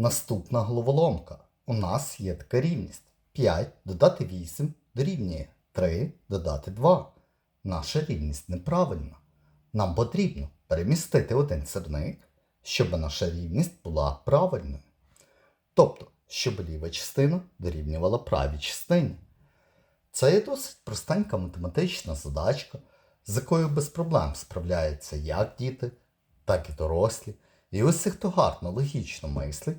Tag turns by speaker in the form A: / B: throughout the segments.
A: Наступна головоломка. У нас є така рівність. 5 додати 8 дорівнює 3 додати 2. Наша рівність неправильна. Нам потрібно перемістити один сирник, щоб наша рівність була правильною. Тобто, щоб ліва частина дорівнювала правій частині. Це є досить простенька математична задачка, з якою без проблем справляються як діти, так і дорослі. І усі, хто гарно логічно мислить,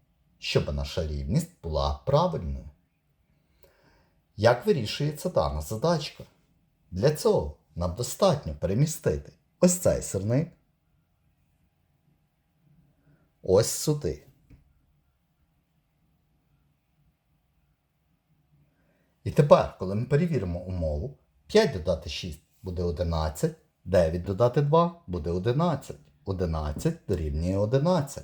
A: щоб наша рівність була правильною. Як вирішується дана задачка? Для цього нам достатньо перемістити ось цей сирник ось сюди. І тепер, коли ми перевіримо умову, 5 додати 6 буде 11, 9 додати 2 буде 11. 11 дорівнює 11.